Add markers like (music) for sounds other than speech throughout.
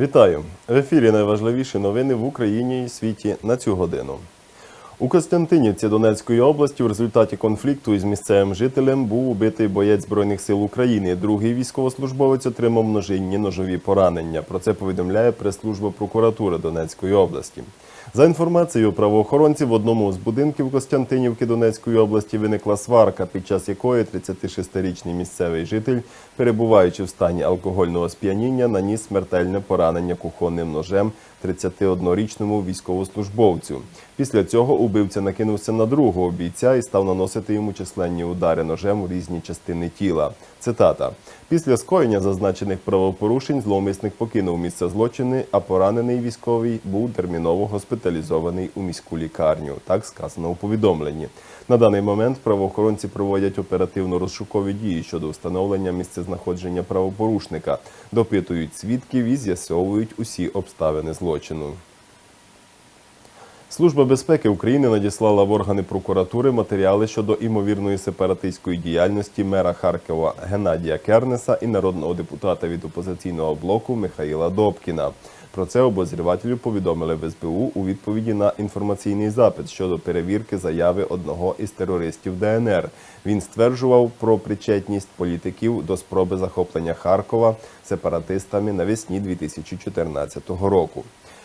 Вітаю! В ефірі найважливіші новини в Україні і світі на цю годину. У Костянтинівці Донецької області в результаті конфлікту із місцевим жителем був убитий боєць Збройних сил України. Другий військовослужбовець отримав множинні ножові поранення. Про це повідомляє прес-служба прокуратури Донецької області. За інформацією правоохоронців, в одному з будинків Костянтинівки Донецької області виникла сварка, під час якої 36-річний місцевий житель, перебуваючи в стані алкогольного сп'яніння, наніс смертельне поранення кухонним ножем 31-річному військовослужбовцю. Після цього убивця накинувся на другого бійця і став наносити йому численні удари ножем у різні частини тіла. Цитата: після скоєння зазначених правопорушень зловмисник покинув місце злочини, а поранений військовий був терміново госпіталізований у міську лікарню. Так сказано у повідомленні. На даний момент правоохоронці проводять оперативно-розшукові дії щодо встановлення місцезнаходження правопорушника, допитують свідків і з'ясовують усі обставини злочину злочину. Служба безпеки України надіслала в органи прокуратури матеріали щодо імовірної сепаратистської діяльності мера Харкова Геннадія Кернеса і народного депутата від опозиційного блоку Михаїла Добкіна. Про це обозрівателю повідомили в СБУ у відповіді на інформаційний запит щодо перевірки заяви одного із терористів ДНР. Він стверджував про причетність політиків до спроби захоплення Харкова сепаратистами навесні 2014 року.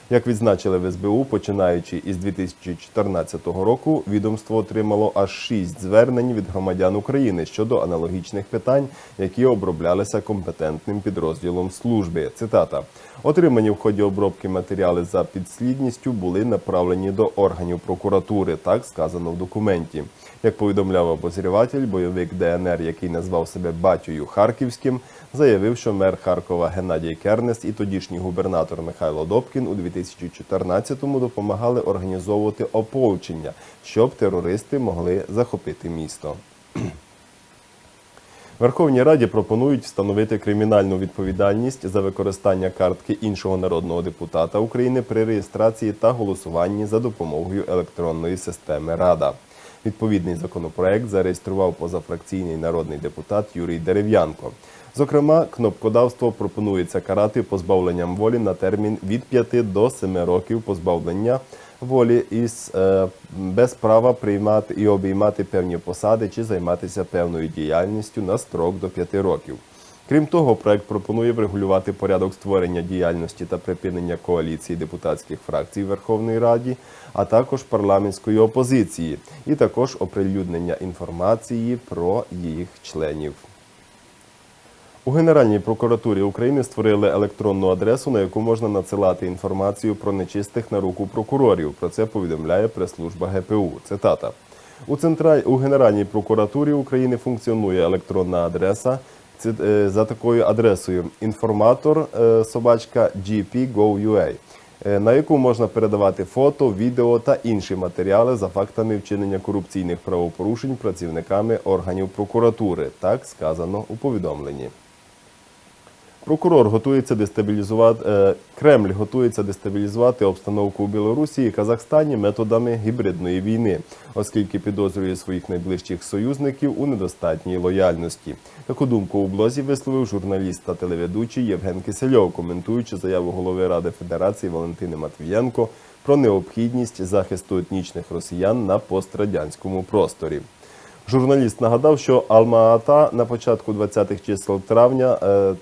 Як відзначили в СБУ, починаючи із 2014 року, відомство отримало аж шість звернень від громадян України щодо аналогічних питань, які оброблялися компетентним підрозділом служби. Цитата: отримані в ході обробки матеріали за підслідністю були направлені до органів прокуратури. Так сказано в документі. Як повідомляв обозріватель, бойовик ДНР, який назвав себе батькою Харківським, заявив, що мер Харкова Геннадій Кернес і тодішній губернатор Михайло Добкін у 2014-му допомагали організовувати ополчення, щоб терористи могли захопити місто. (clears throat) Верховній Раді пропонують встановити кримінальну відповідальність за використання картки іншого народного депутата України при реєстрації та голосуванні за допомогою електронної системи Рада. Відповідний законопроект зареєстрував позафракційний народний депутат Юрій Дерев'янко. Зокрема, кнопкодавство пропонується карати позбавленням волі на термін від 5 до 7 років позбавлення волі із е, без права приймати і обіймати певні посади чи займатися певною діяльністю на строк до 5 років. Крім того, проект пропонує врегулювати порядок створення діяльності та припинення коаліції депутатських фракцій в Верховній Раді, а також парламентської опозиції, і також оприлюднення інформації про їх членів. У Генеральній прокуратурі України створили електронну адресу, на яку можна надсилати інформацію про нечистих на руку прокурорів. Про це повідомляє прес-служба ГПУ. Цитата. У Генеральній прокуратурі України функціонує електронна адреса Ці- е, за такою адресою інформатор е, собачка gp.gov.ua, е, на яку можна передавати фото, відео та інші матеріали за фактами вчинення корупційних правопорушень працівниками органів прокуратури. Так сказано у повідомленні. Прокурор готується дестабілізувати е, Кремль готується дестабілізувати обстановку у Білорусі і Казахстані методами гібридної війни, оскільки підозрює своїх найближчих союзників у недостатній лояльності. Таку думку у блозі висловив журналіст та телеведучий Євген Кисельов, коментуючи заяву голови Ради Федерації Валентини Матвієнко про необхідність захисту етнічних росіян на пострадянському просторі. Журналіст нагадав, що Алма-Ата на початку 20-х чисел травня е, е,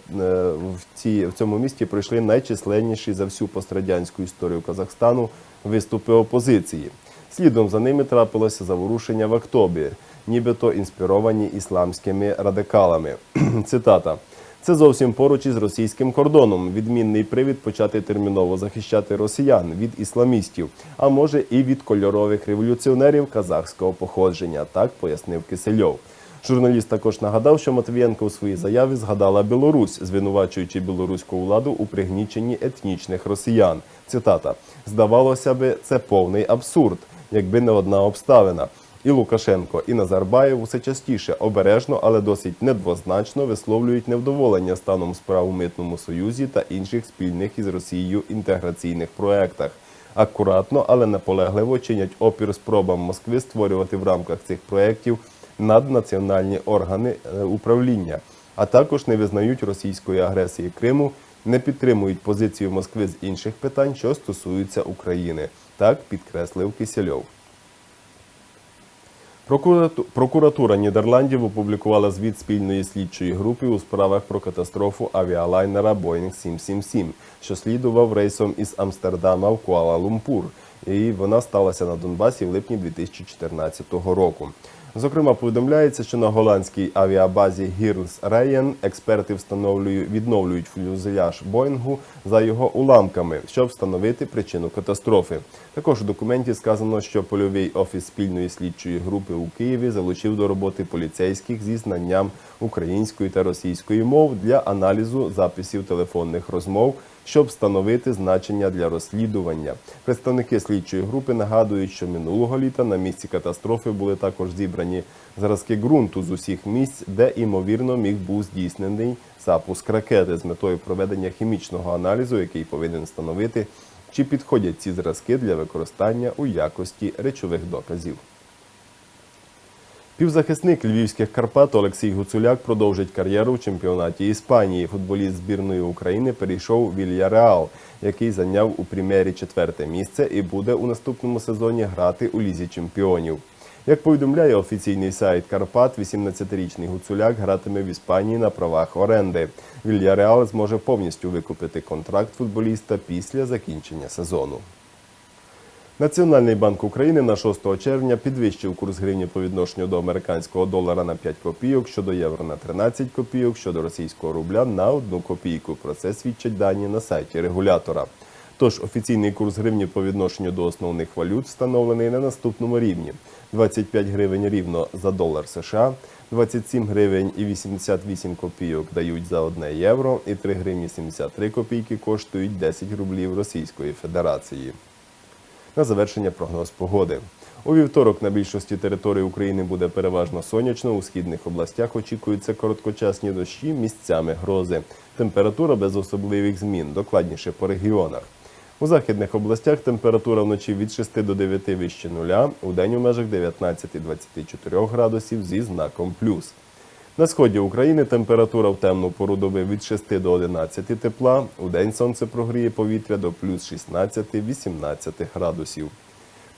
в, цій, в цьому місті пройшли найчисленніші за всю пострадянську історію Казахстану виступи опозиції. Слідом за ними трапилося заворушення в Актобі, нібито інспіровані ісламськими радикалами. (clears throat) Цитата. Це зовсім поруч із російським кордоном. Відмінний привід почати терміново захищати росіян від ісламістів, а може і від кольорових революціонерів казахського походження. Так пояснив Кисельов. Журналіст також нагадав, що Матвієнко у своїй заяві згадала Білорусь, звинувачуючи білоруську владу у пригніченні етнічних росіян. Цитата: здавалося би, це повний абсурд, якби не одна обставина. І Лукашенко, і Назарбаєв усе частіше обережно, але досить недвозначно висловлюють невдоволення станом справ у митному союзі та інших спільних із Росією інтеграційних проектах. Акуратно, але наполегливо чинять опір спробам Москви створювати в рамках цих проєктів наднаціональні органи е, управління, а також не визнають російської агресії Криму не підтримують позицію Москви з інших питань, що стосуються України. Так підкреслив Кисельов. Прокурату- Прокуратура Нідерландів опублікувала звіт спільної слідчої групи у справах про катастрофу авіалайнера Boeing 777, що слідував рейсом із Амстердама в Куала-Лумпур. І вона сталася на Донбасі в липні 2014 року. Зокрема, повідомляється, що на голландській авіабазі Гірлс Рейєн експерти встановлюють відновлюють фюзеляж Боїнгу за його уламками, щоб встановити причину катастрофи. Також у документі сказано, що польовий офіс спільної слідчої групи у Києві залучив до роботи поліцейських зі знанням української та російської мов для аналізу записів телефонних розмов, щоб встановити значення для розслідування. Представники слідчої групи нагадують, що минулого літа на місці катастрофи були також зібрані зразки ґрунту з усіх місць, де ймовірно міг був здійснений запуск ракети з метою проведення хімічного аналізу, який повинен встановити, чи підходять ці зразки для використання у якості речових доказів. Півзахисник львівських Карпат Олексій Гуцуляк продовжить кар'єру в чемпіонаті Іспанії. Футболіст збірної України перейшов в Вільяреал, який зайняв у прем'єрі четверте місце і буде у наступному сезоні грати у лізі чемпіонів. Як повідомляє офіційний сайт Карпат, 18-річний Гуцуляк гратиме в Іспанії на правах оренди. Вільяреал зможе повністю викупити контракт футболіста після закінчення сезону. Національний банк України на 6 червня підвищив курс гривні по відношенню до американського долара на 5 копійок, щодо євро на 13 копійок, щодо російського рубля на 1 копійку. Про це свідчать дані на сайті регулятора. Тож офіційний курс гривні по відношенню до основних валют встановлений на наступному рівні: 25 гривень рівно за долар США, 27 гривень і 88 копійок дають за 1 євро, і 3 гривні 73 копійки коштують 10 рублів Російської Федерації. На завершення прогноз погоди. У вівторок на більшості території України буде переважно сонячно. У східних областях очікуються короткочасні дощі, місцями грози. Температура без особливих змін, докладніше по регіонах. У західних областях температура вночі від 6 до 9 вище нуля, у день у межах 19-24 градусів зі знаком плюс. На сході України температура в темну пору доби від 6 до 11 тепла. У день сонце прогріє повітря до плюс 16-18 градусів.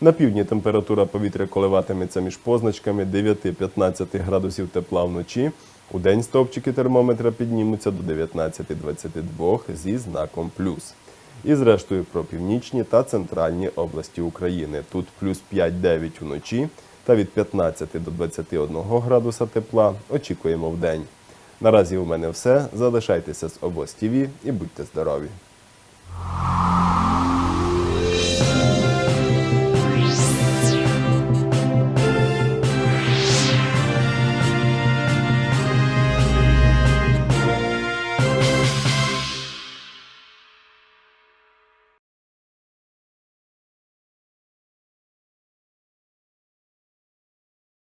На півдні температура повітря коливатиметься між позначками 9-15 градусів тепла вночі. У день стовпчики термометра піднімуться до 19-22 зі знаком плюс. І зрештою про північні та центральні області України. Тут плюс 5-9 вночі та від 15 до 21 градуса тепла очікуємо в день. Наразі у мене все. Залишайтеся з обоз ТІВІ і будьте здорові!